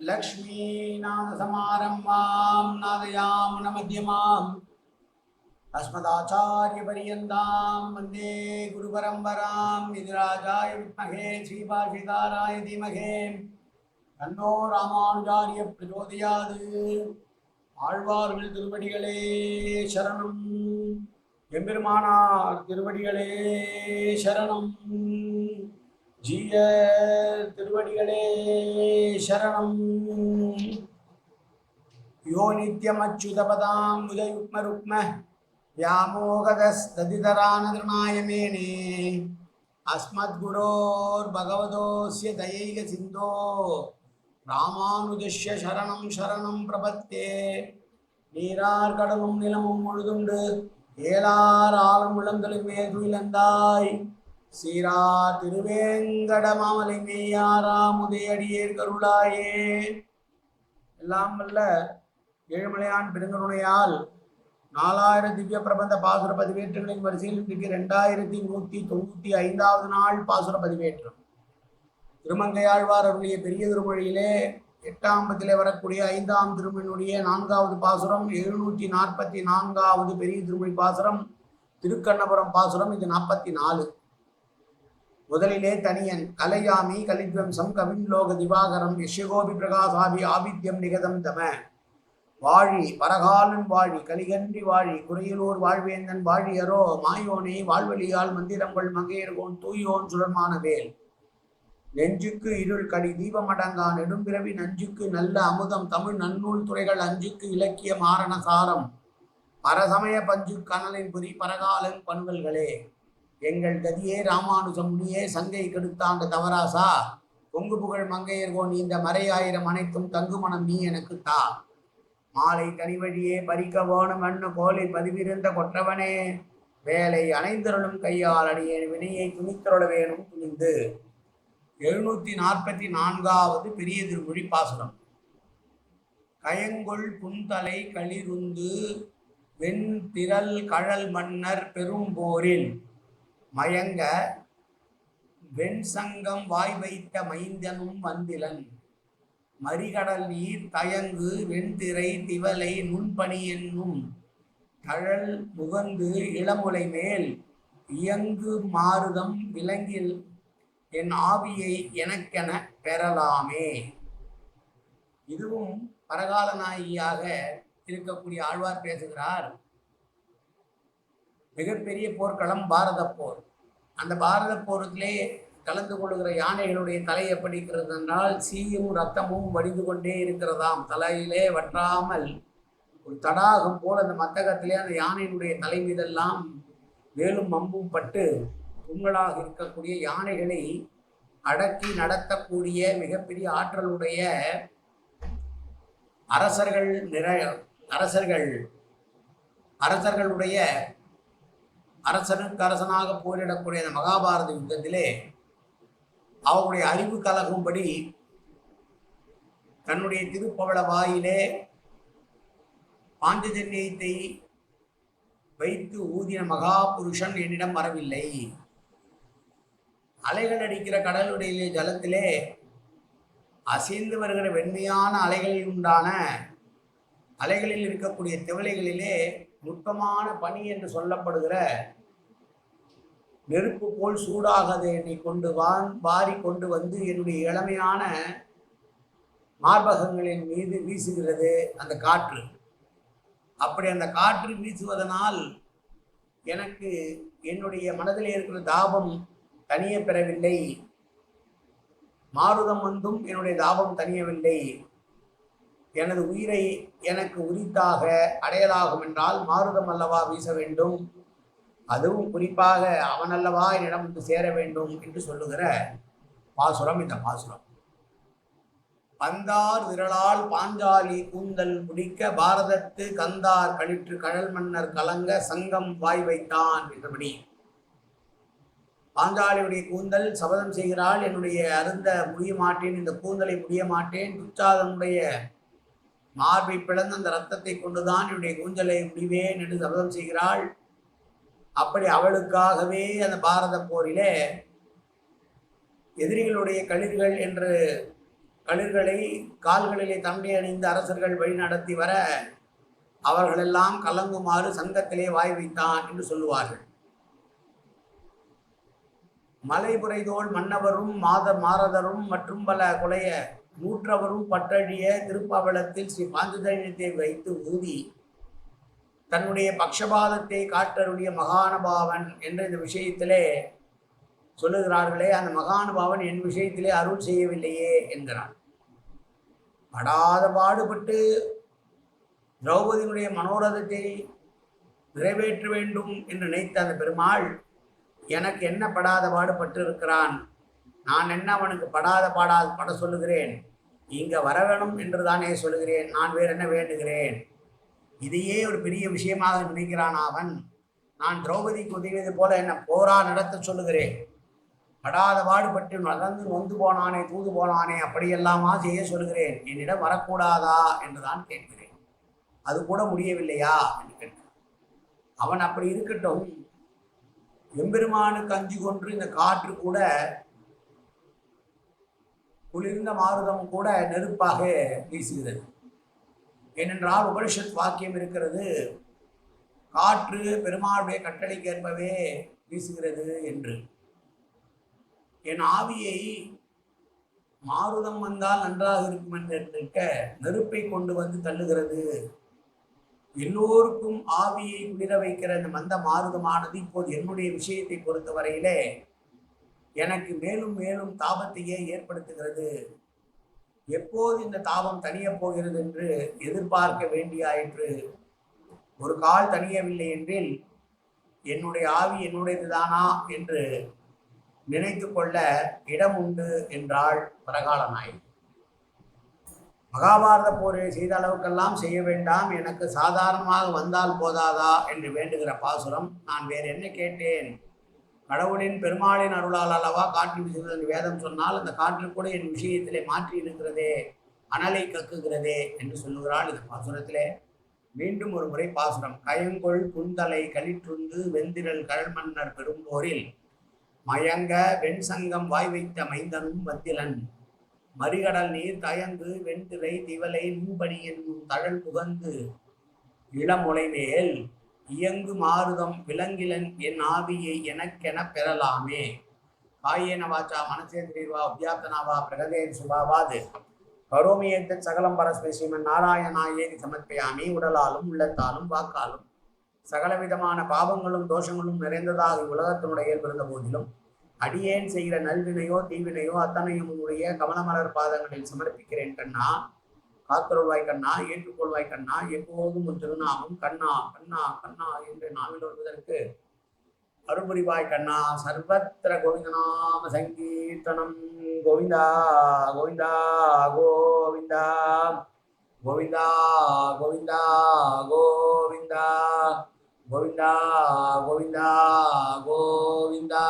लक्ष्मीनाथसमारम्भां नादयामुनमध्यमाम् अस्मदाचार्यपर्यन्तां वन्दे गुरुपरम्परां विधिराजाय विद्महे श्रीभाषिताराय धीमहे தன்னோ ராமானுஜாரிய பிரச்சோதயாது ஆழ்வார்கள் திருவடிகளே சரணம் எம்பெருமானார் திருவடிகளே சரணம் ஜீய திருவடிகளே சரணம் யோ நித்யமச்சுதபதாம் உதயுக்ம ருக்ம व्यामोगदस्तदितरानदृणायमेने अस्मद्गुरोर्भगवतोऽस्य दयैकसिन्धो ராமானுஜஸ்ய சரணம் சரணம் பிரபத்தே நீரார் கடலும் நிலமும் முழுதுண்டு ஏலார் ஆலம் உள்ளங்களின் மேல் துயிலந்தாய் சீரா திருவேங்கடமாமலை மேயாராம் கருளாயே. எல்லாம் வல்ல ஏழுமலையான் பெருங்கருணையால் நாலாயிரம் திவ்ய பிரபந்த பாசுர பதிவேற்றங்களின் வரிசையில் இன்றைக்கு ரெண்டாயிரத்தி நூற்றி தொண்ணூற்றி ஐந்தாவது நாள் பாசுர பதிவேற்றம். திருமங்கையாழ்வார் அவருடைய பெரிய திருமொழியிலே எட்டாம் பத்திலே வரக்கூடிய ஐந்தாம் திருமணியுடைய நான்காவது பாசுரம் எழுநூற்றி நாற்பத்தி நான்காவது பெரிய திருமொழி பாசுரம் திருக்கண்ணபுரம் பாசுரம் இது நாற்பத்தி நாலு. முதலிலே தனியன் கலையாமி கலித்வம்சம் கவின்லோக திவாகரம் யஷகோபி பிரகாசாபி ஆபித்யம் நிகதம் தம. வாழி பரகாலன் வாழி கலிகன்றி வாழி குறையிலூர் வாழ்வேந்தன் வாழியரோ மாயோனே வாழ்வழியால் மந்திரங்கள் மங்கையர்கோன் தூயோன் சுடர்மான வேல். நெஞ்சுக்கு இருள் கடி தீபமடங்கா நெடும்பிறவி நஞ்சுக்கு நல்ல அமுதம் தமிழ் நன்னூல் துறைகள் அஞ்சுக்கு இலக்கிய மாரண சாரம் பரசமய பஞ்சு கனலின் புரி பரகாலன் பண்பல்களே எங்கள் கதியே ராமானுஜம் நீயே சங்கை கெடுத்தாண்ட தவராசா? பொங்கு புகழ் மங்கையர்கோன் இந்த மறையாயிரம் அனைத்தும் தங்குமணம் நீ எனக்கு தா. மாலை தனிவழியே பறிக்க போன மண்ணு கோலை பதிவிருந்த கொற்றவனே. வேலை அணைந்தருளும் கையால் அடியேன் வினையை துணித்தருள வேணும் துணிந்து. எழுநூத்தி நாற்பத்தி நான்காவது பெரிய திருமொழி பாசுரம் கயங்கொள் புன்தலை களிருந்து வெண் திரள் கழல் மன்னர் பெரும்போரில் மயங்க வெண் சங்கம் வாய் வைத்த மைந்தனும் வந்திலன். மறிகடல் நீர் தயங்கு வெண்திரை திவலை நுண்பணி என்னும். தழல் முகந்து இளமுலை மேல் இயங்கு மாறுதம் விலங்கில் என் ஆவியை எனக்கென பெறலாமே. இதுவும் பரகால நாயகியாக இருக்கக்கூடிய ஆழ்வார் பேசுகிறார். மிகப்பெரிய போர்க்களம் பாரத போர் அந்த பாரத போருக்கிலே கலந்து கொள்கிற யானைகளுடைய தலை எப்படி இருக்கிறது என்றால் சீயும் ரத்தமும் வடிந்து கொண்டே இருக்கிறதாம். தலையிலே வற்றாமல் ஒரு தடாகம் போல் அந்த மத்தகத்திலே அந்த யானையினுடைய தலை மீதெல்லாம் வேலும் அம்பும் பட்டு புண்களாக இருக்கக்கூடிய யானைகளை அடக்கி நடத்தக்கூடிய மிகப்பெரிய ஆற்றலுடைய அரசர்கள் நிற அரசர்கள் அரசர்களுடைய அரசனுக்கு அரசனாக போரிடக்கூடிய அந்த மகாபாரத யுத்தத்திலே அவருடைய அறிவு கலகும்படி தன்னுடைய திருப்பவள வாயிலே பாஞ்சஜன்யத்தை வைத்து ஊதின மகாபுருஷன் என்னிடம் வரவில்லை. அலைகள் அடிக்கிற கடலுடைய ஜலத்திலே அசைந்து வருகிற வெண்மையான அலைகளில் உண்டான அலைகளில் இருக்கக்கூடிய திவலைகளிலே நுட்பமான பனி என்று சொல்லப்படுகிற நெருப்பு போல் சூடாகதை என்னை கொண்டு வான் வாரி கொண்டு வந்து என்னுடைய இளமையான மார்பகங்களின் மீது வீசுகிறது அந்த காற்று. அப்படி அந்த காற்று வீசுவதனால் எனக்கு என்னுடைய மனதில் இருக்கிற தாபம் தனிய பெறவில்லை. மாருதம் வந்தும் என்னுடைய தாபம் தனியவில்லை. எனது உயிரை எனக்கு உரித்தாக அடையலாகும் என்றால் மாருதம் அல்லவா வீச வேண்டும்? அதுவும் குறிப்பாக அவனல்லவா என்னிடம் வந்து சேர வேண்டும் என்று சொல்லுகிற பாசுரம் இந்த பாசுரம். பந்தார் விரலால் பாஞ்சாலி கூந்தல் முடிக்க பாரதத்து கந்தார் கழிற்று கழல் மன்னர் கலங்க சங்கம் வாய் வைத்தான் என்றபடி. பாஞ்சாலியுடைய கூந்தல் சபதம் செய்கிறாள் என்னுடைய அருந்த முடிய மாட்டேன் இந்த கூந்தலை முடிய மாட்டேன் துச்சாதனுடைய மார்பை பிளந்த அந்த ரத்தத்தை கொண்டுதான் என்னுடைய கூந்தலை முடிவேன் என்று சபதம் செய்கிறாள். அப்படி அவளுக்காகவே அந்த பாரத போரிலே எதிரிகளுடைய களிர்கள் என்று களிர்களை கால்களிலே தண்டை அணிந்த அரசர்கள் வழிநடத்தி வர அவர்களெல்லாம் கலங்குமாறு சங்கத்திலே வாய் வைத்தான் என்று சொல்லுவார்கள். மலைபுரைதோல் மன்னவரும் மாத மாரதரும் மற்றும் பல குலைய நூற்றவரும் பட்டழிய திருப்பவளத்தில் ஸ்ரீ பாஞ்சஜன்யத்தை வைத்து ஊதி தன்னுடைய பக்ஷபாதத்தை காற்றருடைய மகானுபாவன் என்ற இந்த விஷயத்திலே சொல்லுகிறார்களே அந்த மகானுபாவன் என் விஷயத்திலே அருள் செய்யவில்லையே என்கிறான். படாத பாடுபட்டு திரௌபதியினுடைய மனோரதத்தை நிறைவேற்ற வேண்டும் என்று நினைத்த அந்த பெருமாள் எனக்கு என்ன படாத பாடுபட்டு இருக்கிறான் நான் என்ன அவனுக்கு படாத பாடாத பட சொல்லுகிறேன்? இங்கே வர வேணும் என்று தானே சொல்லுகிறேன். நான் வேறு என்ன வேண்டுகிறேன்? இதையே ஒரு பெரிய விஷயமாக நினைக்கிறான் அவன். நான் திரௌபதிக்கு உதவியது போல என்ன போரா நடத்த சொல்லுகிறேன். படாத பாடுபட்டு நடந்து நொந்து போனானே தூது போனானே அப்படியெல்லாமா செய்ய சொல்கிறேன் என்னிடம் வரக்கூடாதா என்றுதான் கேட்கிறேன். அது கூட முடியவில்லையா என்று கேட்கிறேன் அவன் அப்படி இருக்கட்டும். எம்பெருமானுக்கு அஞ்சு கொன்று இந்த காற்று கூட குளிர்ந்த மாருதம் கூட நெருப்பாக வீசுகிறது. ஏனென்றால் உபனிஷத் வாக்கியம் இருக்கிறது. காற்று பெருமாளுடைய கட்டளைக்கேற்பவே வீசுகிறது என்று. என் ஆவியை மாருதம் வந்தால் நன்றாக இருக்கும் என்று நெருப்பை கொண்டு வந்து தள்ளுகிறது. எல்லோருக்கும் ஆவியை குளிர வைக்கிற இந்த மந்த மாருதமானது இப்போது என்னுடைய விஷயத்தை பொறுத்தவரையிலே எனக்கு மேலும் மேலும் தாபத்தையே ஏற்படுத்துகிறது. எப்போது இந்த தாபம் தனியப் போகிறது என்று எதிர்பார்க்க வேண்டியாயிற்று ஒரு கால் தனியவில்லை என்றில் என்னுடைய ஆவி என்னுடையதுதானா என்று நினைத்து கொள்ள இடம் உண்டு என்றாள் பரகால நாயகி மகாபாரத போரை செய்த அளவுக்கெல்லாம் செய்ய வேண்டாம் எனக்கு சாதாரணமாக வந்தால் போதாதா என்று வேண்டுகிற பாசுரம் நான் வேறு என்ன கேட்டேன்? கடவுளின் பெருமாளின் அருளால் அல்லவா காற்று வீசுகிறது என்று வேதம் சொன்னால் அந்த காற்று கூட என் விஷயத்திலே மாற்றி இருக்கிறதே அனலை கக்குகிறதே என்று சொல்லுகிறாள் இந்த பாசுரத்திலே. மீண்டும் ஒரு முறை பாசுரம். கயங்கொள் குந்தலை கழிற்றுந்து வெந்திரல் கழல்மன்னர் பெரும்போரில் மயங்க வெண்சங்கம் வாய் வைத்த மைந்தனும் வத்திலன் மறிகடல் நீர் தயங்கு வெண்திரை திவலை நும்படி என்னும் தழல் புகந்து இளமுலை மேல் இயங்கு மாறுதம் விலங்கிலன் என் ஆவியை எனக்கென பெறலாமே. காயேன வாச்சா மனசேந்திரீர்வா அபியாத்தனாவா பிரகதேன் சுபாவாது. கரோமியத்த சகலம் பரஸ்மை ஸ்ரீமன் நாராயணாயேதி சமர்ப்பியாமி உடலாலும் உள்ளத்தாலும் வாக்காலும். சகலவிதமான பாவங்களும் தோஷங்களும் நிறைந்ததாக உலகத்தினுடைய இயல்பிருந்த போதிலும் அடியேன் செய்கிற நல்வினையோ தீவினையோ அத்தனையும் உன்னுடைய கமலமலர் பாதங்களில் சமர்ப்பிக்கிறேன் கண்ணா. காத்தருள்வாய் கண்ணா ஏற்றுக்கொள்வாய் கண்ணா எப்போதும் உன் திருநாமம் கண்ணா கண்ணா கண்ணா என்று நாவில் வருவதற்கு அருள்புரிவாய் கண்ணா சர்வத்திர கோவிந்தநாம சங்கீர்த்தனம். கோவிந்தா கோவிந்தா கோவிந்தா. கோவிந்தா கோவிந்தா கோவிந்தா. கோவிந்தா கோவிந்தா கோவிந்தா.